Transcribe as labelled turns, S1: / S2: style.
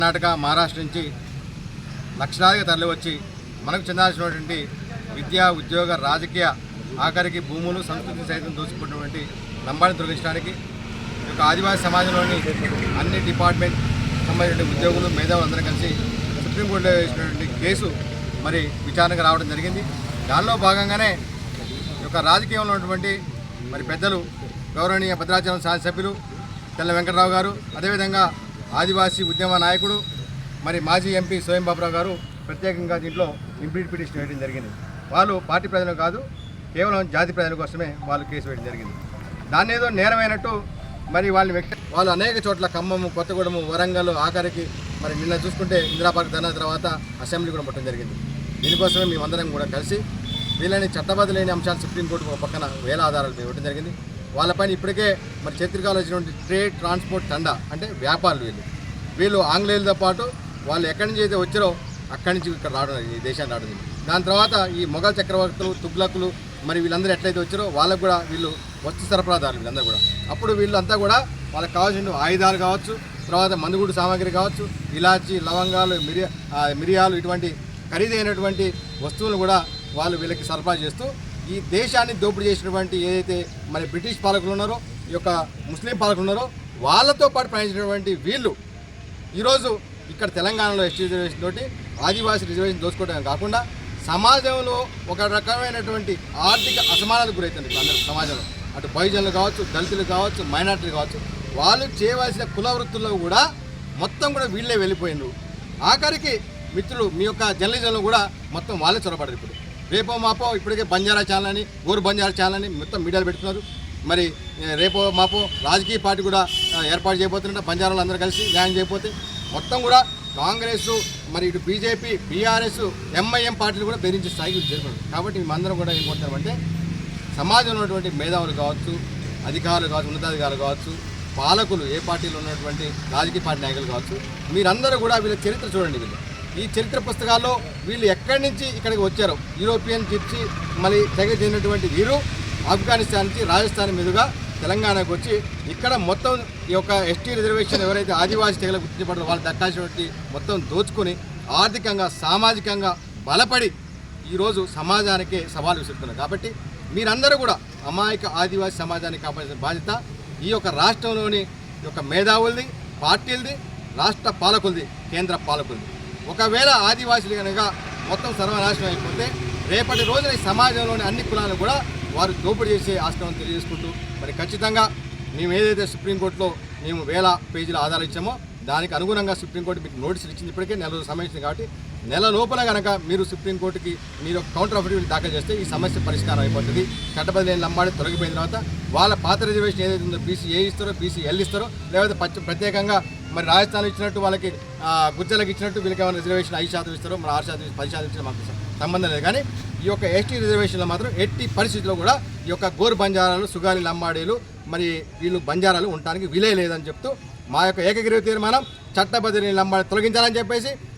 S1: కర్ణాటక మహారాష్ట్ర నుంచి లక్షలాదిగా తరలివచ్చి మనకు చెందాల్సినటువంటి విద్యా ఉద్యోగ రాజకీయ ఆఖరికి భూములు సంస్కృతి సైతం దోచుకున్నటువంటి లంబాడిని తొలగించడానికి యొక్క ఆదివాసీ సమాజంలోని అన్ని డిపార్ట్మెంట్ సంబంధించిన ఉద్యోగులు మేధావులు అందరూ కలిసి సుప్రీంకోర్టులో వేసినటువంటి కేసు మరి విచారణకు రావడం జరిగింది. దానిలో భాగంగానే యొక్క రాజకీయంలో ఉన్నటువంటి మరి పెద్దలు గౌరవనీయ భద్రాచలం శాసనసభ్యులు తెల్ల వెంకటరావు గారు అదేవిధంగా ఆదివాసీ ఉద్యమ నాయకుడు మరి మాజీ ఎంపీ స్వయం బాబురావు గారు ప్రత్యేకంగా దీంట్లో ఇంప్లీట్ పిటిషన్ వేయడం జరిగింది. వాళ్ళు పార్టీ ప్రజలు కాదు కేవలం జాతి ప్రజల కోసమే వాళ్ళు కేసు వేయడం జరిగింది. దాన్ని ఏదో నేరమైనట్టు మరి వాళ్ళని వ్యక్తి వాళ్ళు అనేక చోట్ల ఖమ్మము కొత్తగూడెము వరంగల్ ఆఖరికి మరి నిన్న చూసుకుంటే ఇందిరాపార్క్ ధర్నా తర్వాత అసెంబ్లీ కూడా పట్టడం జరిగింది. దీనికోసమే మేమందరం కూడా కలిసి వీళ్ళని చట్టబద్ధ లేని అంశాలు సుప్రీంకోర్టు పక్కన వేల ఆధారాలు ఇవ్వడం జరిగింది. వాళ్ళపైన ఇప్పటికే మరి చరిత్రకాలు వచ్చినటువంటి ట్రేడ్ ట్రాన్స్పోర్ట్ తండా అంటే వ్యాపారులు వీళ్ళు. వీళ్ళు ఆంగ్లేయులతో పాటు వాళ్ళు ఎక్కడి నుంచి అయితే వచ్చారో అక్కడి నుంచి ఇక్కడ రావడం ఈ దేశాన్ని రావడం దాని తర్వాత ఈ మొఘల్ చక్రవర్తులు తుగ్లకులు మరి వీళ్ళందరూ ఎట్లయితే వచ్చారో వాళ్ళకు కూడా వీళ్ళు వస్తు సరఫరాదారులు వీళ్ళందరూ కూడా. అప్పుడు వీళ్ళంతా కూడా వాళ్ళకి కావాల్సిన ఆయుధాలు కావచ్చు తర్వాత మందుగుడు సామాగ్రి కావచ్చు ఇలాచి లవంగాలు మిరియా మిరియాలు ఇటువంటి ఖరీదైనటువంటి వస్తువులు కూడా వాళ్ళు వీళ్ళకి సరఫరా చేస్తూ ఈ దేశాన్ని దోపిడీ చేసినటువంటి ఏదైతే మరి బ్రిటిష్ పాలకులు ఉన్నారో ఈ యొక్క ముస్లిం పాలకులు ఉన్నారో వాళ్ళతో పాటు ప్రయాణించినటువంటి వీళ్ళు ఈరోజు ఇక్కడ తెలంగాణలో ఎస్టీ రిజర్వేషన్ తోటి ఆదివాసీ రిజర్వేషన్ దోచుకోవడం కాకుండా సమాజంలో ఒక రకమైనటువంటి ఆర్థిక అసమానాలకు గురవుతుంది అందరూ సమాజంలో. అటు బహుజనులు కావచ్చు దళితులు కావచ్చు మైనార్టీలు కావచ్చు వాళ్ళు చేయవలసిన కుల వృత్తుల్లో కూడా మొత్తం కూడా వీళ్ళే వెళ్ళిపోయినారు. ఆఖరికి మిత్రులు మీ యొక్క జర్నలిజంలో కూడా మొత్తం వాళ్ళే చొరబడరు ఇప్పుడు. రేపో మాపో ఇప్పటికే బంజారా ఛానల్ అని గోరు బంజారా ఛానల్ అని మొత్తం మీడియాలు పెడుతున్నారు. మరి రేపో మాపో రాజకీయ పార్టీ కూడా ఏర్పాటు చేయబోతుంటే బంజారాలు అందరూ కలిసి న్యాయం చేయబోతే మొత్తం కూడా కాంగ్రెస్ మరి ఇటు బీజేపీ బీఆర్ఎస్ ఎంఐఎం పార్టీలు కూడా బెదిరించే స్థాయికి చేరుకున్నారు. కాబట్టి మేమందరం కూడా ఏం కోరుతామంటే సమాజంలో ఉన్నటువంటి మేధావులు కావచ్చు అధికారులు కావచ్చు ఉన్నతాధికారులు కావచ్చు పాలకులు ఏ పార్టీలో ఉన్నటువంటి రాజకీయ పార్టీ నాయకులు కావచ్చు మీరందరూ కూడా వీళ్ళ చరిత్ర చూడండి వీళ్ళు. ఈ చరిత్ర పుస్తకాల్లో వీళ్ళు ఎక్కడి నుంచి ఇక్కడికి వచ్చారు? యూరోపియన్ జిప్సీ మళ్ళీ తెగ చెందినటువంటి వీరు ఆఫ్ఘనిస్తాన్ నుంచి రాజస్థాన్ మీదుగా తెలంగాణకు వచ్చి ఇక్కడ మొత్తం ఈ యొక్క ఎస్టీ రిజర్వేషన్ ఎవరైతే ఆదివాసీ తెగలు గుర్తించబడారో వాళ్ళు దక్కాల్సినటువంటి మొత్తం దోచుకొని ఆర్థికంగా సామాజికంగా బలపడి ఈరోజు సమాజానికే సవాలు విసురుతున్నారు. కాబట్టి మీరందరూ కూడా అమాయక ఆదివాసీ సమాజాన్ని కాపాడాల్సిన బాధ్యత ఈ యొక్క రాష్ట్రంలోని ఈ యొక్క మేధావులది పార్టీలది రాష్ట్ర పాలకులది కేంద్ర పాలకులది. ఒకవేళ ఆదివాసులు కనుక మొత్తం సర్వనాశనం అయిపోతే రేపటి రోజున ఈ సమాజంలోని అన్ని కులాలను కూడా వారు దోపిడీ చేసే ఆస్కారం తెలియజేసుకుంటూ మరి ఖచ్చితంగా మేము ఏదైతే సుప్రీంకోర్టులో మేము వేల పేజీల ఆధారం ఇచ్చామో దానికి అనుగుణంగా సుప్రీంకోర్టు మీకు నోటీసులు ఇచ్చింది ఇప్పటికే నెల రోజులు సమయం కాబట్టి నెల లోపల కనుక మీరు సుప్రీంకోర్టుకి మీరు కౌంటర్ అఫిడవిట్ దాఖలు చేస్తే ఈ సమస్య పరిష్కారం అయిపోతుంది. చట్టబద్ధ లేని లంబాడి తొలగిపోయిన తర్వాత వాళ్ళ పాత రిజర్వేషన్ ఏదైతే ఉందో బీసీ ఏ ఇస్తారో బీసీ ఎల్ ఇస్తారో లేకపోతే ప్రత్యేకంగా మరి రాజస్థాన్ ఇచ్చినట్టు వాళ్ళకి గుజ్జలకు ఇచ్చినట్టు వీళ్ళకి ఏమైనా రిజర్వేషన్ ఐదు శాతం ఇస్తారో మరి ఆరు శాతం పది శాతం ఇచ్చిన మాకు సంబంధం లేదు. కానీ ఈ యొక్క ఎస్టీ రిజర్వేషన్లో మాత్రం ఎట్టి పరిస్థితుల్లో కూడా ఈ యొక్క గోరు బంజారాలు సుగాలి లంబాడీలు మరి వీళ్ళు బంజారాలు ఉండటానికి వీలే లేదని చెప్తూ మా యొక్క ఏకగ్రీవ తీర్మానం చట్టబద్ధిని లంబాన్ని తొలగించాలని చెప్పేసి